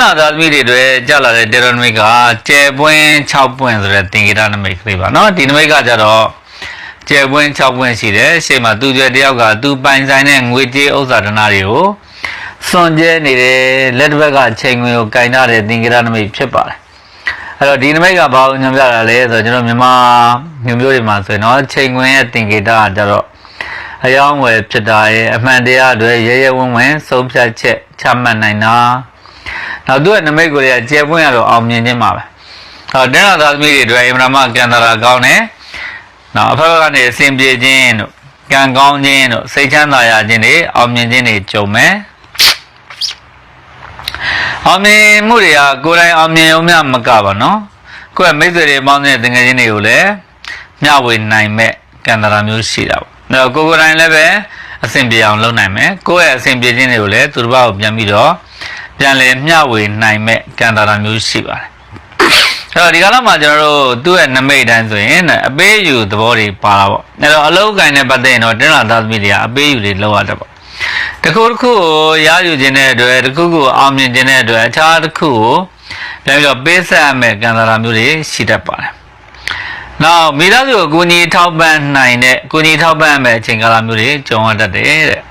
လာသာသမီတွေတွေကြလာတဲ့တေရနမိတ်ကကျယ်ပွင့်6ပွင့်ဆိုတဲ့သင်္ကေတနမိတ်ကလေးပါเนาะဒီနမိတ်ကကြတော့ကျယ်ပွင့်6ပွင့်ရှိတယ်ရှေ့မှာသူကျွဲတယောက်ကသူပိုင်ဆိုင်တဲ့ငွေကြေးဥစ္စာဒနာတွေကိုစွန့်ကြဲနေတဲ့လက်တစ်ဘက်ကချိန်ငွေကိုကင်ထားတဲ့သင်္ကေတနမိတ်ဖြစ်ပါတယ်အဲ့တော့ဒီနမိတ်ကဘာကိုညွှန်ပြတာလဲဆိုတော့ကျွန်တော်မြန်မာမျိုးမျိုးတွေမှာဆိုရင်เนาะချိန်ငွေရဲ့သင်္ကေတကကြတော့အယောင်းဝယ်ဖြစ်တာရဲ့အမှန်တရားတွေရဲရဲဝံ့ဝံ့ဆုံးဖြတ်ချက်ချမှတ်နိုင်တာ နောက်သူ့ရဲ့နမိတ်ကိုရကျဲပွင့်ရတော့အောင်မြင်ခြင်းပါပဲဟောတင်းလာသားသမီးတွေအတွက်အင်မရမကံတရာကောင်းတယ်နောက်အဖက်ကနေအစဉ်ပြေခြင်းတို့ကံကောင်းခြင်းတို့စိတ်ချမ်းသာရခြင်းတွေအောင်မြင်ခြင်းတွေကြုံမယ်အောင်မြင်မှုတွေကကိုယ်တိုင်အောင်မြင်ုံမျှမကပါနော်ကိုယ့်ရဲ့မိတ်ဆွေတွေပေါင်းတဲ့တငယ်ချင်းတွေကိုလည်းမျှဝေနိုင်မဲ့ကံတရာမျိုးရှိတာပေါ့။ဒါကိုယ်ကိုယ်တိုင်လည်းပဲအစဉ်ပြေအောင်လုပ်နိုင်မယ်။ကိုယ့်ရဲ့အစဉ်ပြေခြင်းတွေကိုလည်းသူတစ်ပါးကိုပြန်ပြီးတော့ ပြန်လည်မျှဝေနိုင်မဲ့ကံတရာမျိုးရှိပါတယ်။အဲ့တော့ဒီကလာမှာကျွန်တော်တို့သူ့ရဲ့နမိတ်တိုင်းဆိုရင်အပေးယူသဘောတွေပါလာပေါ့။အဲ့တော့အလုတ်ကိုင်းနဲ့ပတ်သက်ရင်တော့တင်းလာသားသမီးတွေကအပေးယူတွေလောက်ရတတ်ပေါ့။တစ်ခုတစ်ခုကိုရယူခြင်းတဲ့အတွက်တစ်ခုခုကိုအောင်မြင်ခြင်းတဲ့အတွက်အခြားတစ်ခုကိုပြန်ပြီးတော့ပေးဆက်ရမယ့်ကံတရာမျိုးတွေရှိတတ်ပါတယ်။နောက်မိသားစုကိုကူညီထောက်ပံ့နိုင်တဲ့ကူညီထောက်ပံ့ရမယ့်အချိန်ကာလမျိုးတွေကြုံရတတ်တယ်တဲ့။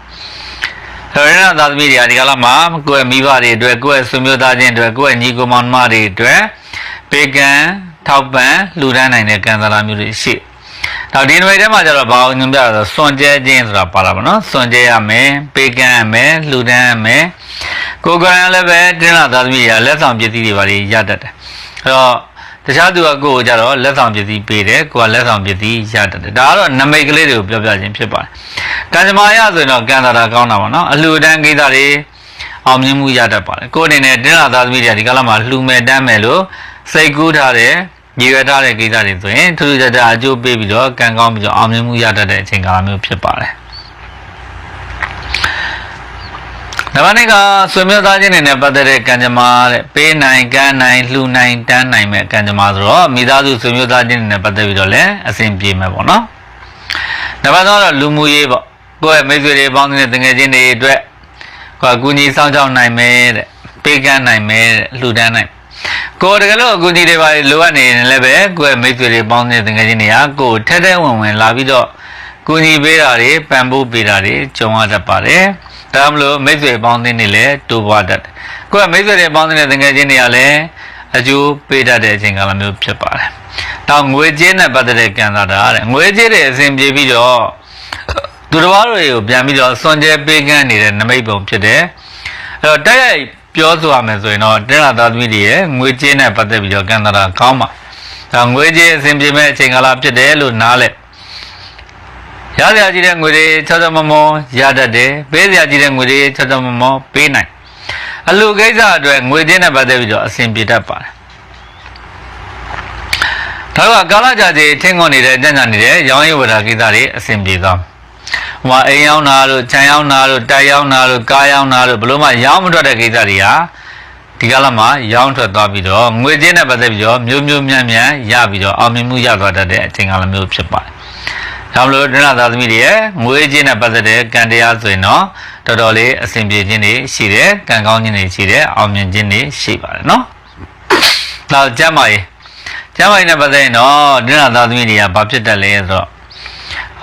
ဆိုရင်တော့သာသမီတွေကဒီကလာမှာကိုယ့်ရဲ့မိဘတွေအတွက်ကိုယ့်ရဲ့ဆွေမျိုးသားချင်းအတွက်ကိုယ့်ရဲ့ညီကိုမောင်နှမတွေအတွက်ပေကံထောက်ပံ့လှူဒန်းနိုင်တဲ့ကံတရာမျိုးတွေရှိတယ်။နောက်ဒီနမိတ်ထဲမှာကျတော့ဘာအောင်ညွှန်ပြတာဆိုစွန်ကျဲခြင်းဆိုတာပါလာပါတော့စွန်ကျဲရမယ်ပေကံရမယ်လှူဒန်းရမယ်ကိုယ်ကံလည်းပဲတင်းလာသာသမီးရလက်ဆောင်ပစ္စည်းတွေပါလေရတတ်တယ်အဲ့တော့ တခြားသူကကိုယ်ကိုကြတော့လက်ဆောင်ပစ္စည်းပေးတယ်ကိုယ်ကလက်ဆောင်ပစ္စည်းရတတ်တယ်ဒါကတော့နမိတ်ကလေးတွေကိုပြောပြခြင်းဖြစ်ပါတယ်ကံကြမ္မာရဆိုရင်တော့ကံတာတာကောင်းတာပါနော်အလှူဒန်းကိစ္စတွေအောင်မြင်မှုရတတ်ပါတယ်ကိုယ်အနေနဲ့တင်းလာသာသမီးတွေဒီကလာမှာလှူမဲ့တမ်းမယ်လို့စိတ်ကူးထားတဲ့ရည်ရွယ်ထားတဲ့ကိစ္စတွေဆိုရင်ထူးထူးခြားခြားအကျိုးပေးပြီးတော့ကံကောင်းပြီးတော့အောင်မြင်မှုရတတ်တဲ့အချိန်ကာလမျိုးဖြစ်ပါတယ် နံပါတ်2ကဆွေမျိုးသားချင်းတွေနဲ့ပတ်သက်တဲ့ကံကြမ္မာတဲ့ပေးနိုင်ကမ်းနိုင်လှူနိုင်တန်းနိုင်မဲ့ကံကြမ္မာဆိုတော့မိသားစုဆွေမျိုးသားချင်းတွေနဲ့ပတ်သက်ပြီးတော့လည်းအဆင်ပြေမယ်ပေါ့နော်နံပါတ်3ကတော့လူမှုရေးပေါ့ကိုယ့်ရဲ့မိတ်ဆွေတွေပေါင်းတဲ့တငယ်ချင်းတွေအတွက်ကိုယ်အကူအညီစောင့်ရှောက်နိုင်မယ်တဲ့ပေးကမ်းနိုင်မယ်တဲ့လှူဒန်းနိုင်ကိုယ်တကယ်လို့အကူအညီတွေပါလိုအပ်နေရင်လည်းပဲကိုယ့်ရဲ့မိတ်ဆွေတွေပေါင်းတဲ့တငယ်ချင်းတွေကကိုယ်ထဲထဲဝင်ဝင်လာပြီးတော့ကူညီပေးတာတွေပံ့ပိုးပေးတာတွေကြုံရတတ်ပါတယ် ဒါမှမလို့မိတ်ဆွေပေါင်းတဲ့နေလည်းတိုးပွားတတ်တယ်ကိုယ့်ရဲ့မိတ်ဆွေတွေပေါင်းတဲ့တငယ်ချင်းတွေကလည်းအကျိုးပေးတတ်တဲ့အချိန်ကာလမျိုးဖြစ်ပါတယ်တော့ငွေကြေးနဲ့ပတ်သက်တဲ့ကံသာတာတဲ့ငွေကြေးတွေအစဉ်ပြေပြီးတော့သူတော်ဘာတွေကိုပြန်ပြီးတော့စွန်ကြဲပေးကမ်းနေတဲ့နမိတ်ပုံဖြစ်တယ်အဲ့တော့တိုက်ရိုက်ပြောဆိုရမယ်ဆိုရင်တော့တင်းလာသားသမီးတွေရဲ့ငွေကြေးနဲ့ပတ်သက်ပြီးတော့ကံသာတာကောင်းပါဒါငွေကြေးအစဉ်ပြေမဲ့အချိန်ကာလဖြစ်တယ်လို့နားလဲ ရစရာကြီးတဲ့ငွေတွေချောချောမမောရတတ်တယ်ပေးစရာကြီးတဲ့ငွေတွေချောချောမမောပေးနိုင်အလူကိစ္စအတွက်ငွေကြေးနဲ့ပတ်သက်ပြီးတော့အစဉ်ပြေတတ်ပါတယ်ဒါကကာလကြာကြီးထင်းခွန်နေတဲ့ကြံ့ကြံ့နေတဲ့ရောင်းရဝဒကိစ္စတွေအစဉ်ပြေသွားဟိုမှာအိမ်ရောက်တာတို့ခြံရောက်တာတို့တိုက်ရောက်တာတို့ကားရောက်တာတို့ဘလို့မှရောင်းမထွက်တဲ့ကိစ္စတွေဟာဒီကလာမှာရောင်းထွက်သွားပြီးတော့ငွေကြေးနဲ့ပတ်သက်ပြီးတော့မျိုးမျိုးမြန်းမြန်းရပြီးတော့အောင်မြင်မှုရသွားတတ်တဲ့အချိန်ကာလမျိုးဖြစ်ပါတယ်။ ဒါမလို့ဒဏ္ဍသာသမီတွေရဲ့ငွေကြေးနဲ့ပတ်သက်တဲ့ကံတရားဆိုရင်တော့တော်တော်လေးအဆင်ပြေခြင်းတွေရှိတယ်၊ကံကောင်းခြင်းတွေရှိတယ်၊အောင်မြင်ခြင်းတွေရှိပါတယ်နော်။နောက်ကျမ်းမာရေးကျမ်းမာရေးနဲ့ပတ်သက်ရင်တော့ဒဏ္ဍသာသမီတွေကဘာဖြစ်တတ်လဲဆိုတော့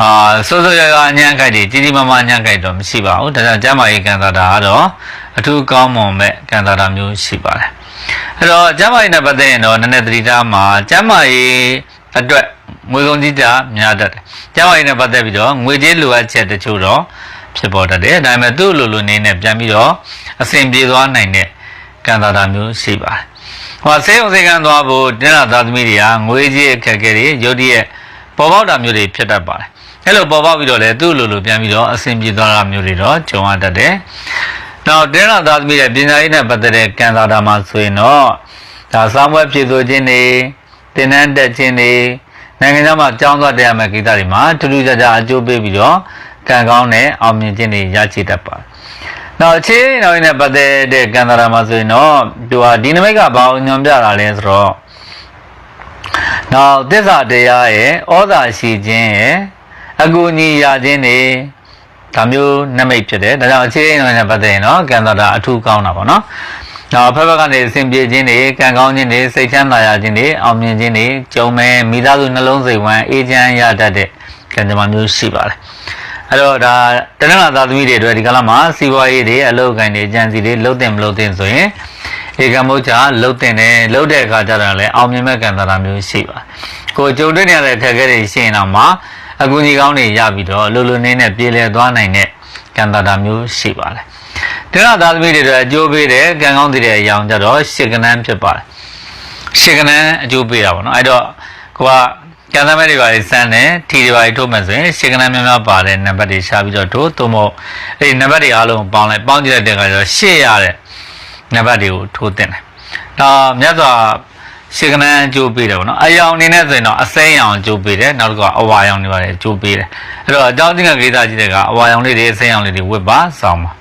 အာစိုးစိုးရရအညံ့ခိုက်တွေကြီးကြီးမားမားအညံ့ခိုက်တော့မရှိပါဘူး။ဒါကြောင့်ကျမ်းမာရေးကံသာတာကတော့အထူးကောင်းမွန်မဲ့ကံသာတာမျိုးရှိပါတယ်။အဲ့တော့ကျမ်းမာရေးနဲ့ပတ်သက်ရင်တော့နည်းနည်းသတိထားမှာကျမ်းမာရေးအတွက် ငွေကုန်ကြီးတာများတတ်တယ်။ကျမ်းမာရေးနဲ့ပတ်သက်ပြီးတော့ငွေကြေးလိုအပ်ချက်တချို့တော့ဖြစ်ပေါ်တတ်တယ်။ဒါပေမဲ့သူ့လိုလိုနေနဲ့ပြန်ပြီးတော့အဆင်ပြေသွားနိုင်တဲ့ကံသာတာမျိုးရှိပါတယ်။ဟောဆေးရုံဆေးကန်းသွားဖို့တင်းလာသားသမီးတွေကငွေကြေးအခက်အခဲတွေရုတ်တရက်ပေါ်ပေါက်တာမျိုးတွေဖြစ်တတ်ပါတယ်။အဲ့လိုပေါ်ပေါက်ပြီးတော့လေသူ့လိုလိုပြန်ပြီးတော့အဆင်ပြေသွားတာမျိုးတွေတော့ကြုံရတတ်တယ်။နောက်တင်းလာသားသမီးရဲ့ပညာရေးနဲ့ပတ်သက်တဲ့ကံသာတာမှာဆိုရင်တော့ဒါစာမွဲဖြည့်ဆိုခြင်းတွေတင်နန်းတက်ခြင်းတွေ နိုင်ငံခြားမှာကြောင်းသွားတရားမဲ့ကိစ္စတွေမှာထူးထူးခြားခြားအကျိုးပေးပြီးတော့ကံကောင်းတဲ့အောင်မြင်ခြင်းတွေရရှိတတ်ပါတယ်။နောက်အခြေအနေနောက်နဲ့ပတ်သက်တဲ့ကံသာတာမှာဆိုရင်တော့သူဟာဒီနမိတ်ကဘာကိုညွှန်ပြတာလဲဆိုတော့နောက်သစ္စာတရားရဲ့ဩဇာရှိခြင်းရဲ့အကူအညီရခြင်းတွေဒါမျိုးနမိတ်ဖြစ်တယ်ဒါကြောင့်အခြေအနေနဲ့ပတ်သက်ရင်တော့ကံသာတာအထူးကောင်းတာပေါ့နော် တော့ဖက်ဖက်ကနေအစဉ်ပြေခြင်းတွေကံကောင်းခြင်းတွေစိတ်ချမ်းသာရခြင်းတွေအောင်မြင်ခြင်းတွေကြုံမဲ့မိသားစုနှလုံးစိတ်ဝမ်းအေးချမ်းရတတ်တဲ့ကံကြမ္မာမျိုးရှိပါတယ်အဲ့တော့ဒါတနင်္လာသားသမီးတွေအတွက်ဒီကလာမှာစီးပွားရေးတွေအလုပ်အကိုင်တွေအကြံစီတွေလုပ်တင်မလုပ်တင်ဆိုရင်ဧကမုတ်ချလှုပ်တင်တယ်လှုပ်တဲ့အခါကျတော့လည်းအောင်မြင်မဲ့ကံတာမျိုးရှိပါတယ်ကိုကြုံတွေ့နေရတဲ့အခက်အခဲတွေရှိရင်တော့မှအကူအညီကောင်းတွေရပြီးတော့လှုပ်လှုပ်နေနဲ့ပြေလည်သွားနိုင်တဲ့ကံတာမျိုးရှိပါတယ် ဒီတော့သားသမီးတွေတော့အကျိုးပေးတယ်ကံကောင်းတဲ့အရာကြတော့ရှစ်ကနန်းဖြစ်ပါတယ်ရှစ်ကနန်းအကျိုးပေးတာပေါ့နော်အဲ့တော့ကိုကကံသမက်တွေပါစမ်းတယ်ထီတွေပါထိုးမှဆိုရင်ရှစ်ကနန်းများများပါတဲ့နံပါတ်တွေရှာပြီးတော့ထိုးသို့မဟုတ်အဲ့ဒီနံပါတ်တွေအားလုံးပေါင်းလိုက်ပေါင်းကြည့်လိုက်တဲ့အခါကျတော့ရှစ်ရတဲ့နံပါတ်တွေကိုထိုးတင်တယ်ဒါမြတ်စွာရှစ်ကနန်းအကျိုးပေးတယ်ပေါ့နော်အယောင်အနေနဲ့ဆိုရင်တော့အစိမ်းရောင်အကျိုးပေးတယ်နောက်တစ်ခုကအဝါရောင်တွေပါတယ်အကျိုးပေးတယ်အဲ့တော့အကြောင်းသင်္ကန်းကိစ္စကြီးတွေကအဝါရောင်လေးတွေအစိမ်းရောင်လေးတွေဝတ်ပါစောင်းပါ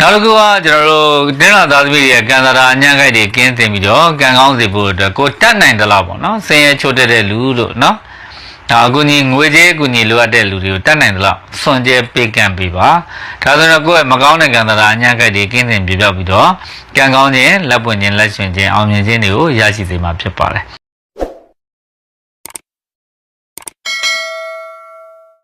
နောက်တစ်ခုကကျွန်တော်တို့တင်းလာသားသမီးတွေရဲ့ကံစားတာအညံ့ခိုက်တွေကင်းတင်ပြီးတော့ကံကောင်းစေဖို့အတွက်ကိုတတ်နိုင်သလားပေါ့နော်ဆင်းရဲချိုးတက်တဲ့လူလို့နော်ဒါအကူကြီးငွေကြေးအကူကြီးလိုအပ်တဲ့လူတွေကိုတတ်နိုင်သလားစွန့်ကြဲပေးကံပေးပါဒါဆိုတော့ကိုယ့်ရဲ့မကောင်းတဲ့ကံစားတာအညံ့ခိုက်တွေကင်းတင်ပြပြောက်ပြီးတော့ကံကောင်းခြင်းလက်ပွင့်ခြင်းလက်ရှင်ခြင်းအောင်မြင်ခြင်းတွေကိုရရှိစေမှာဖြစ်ပါတယ်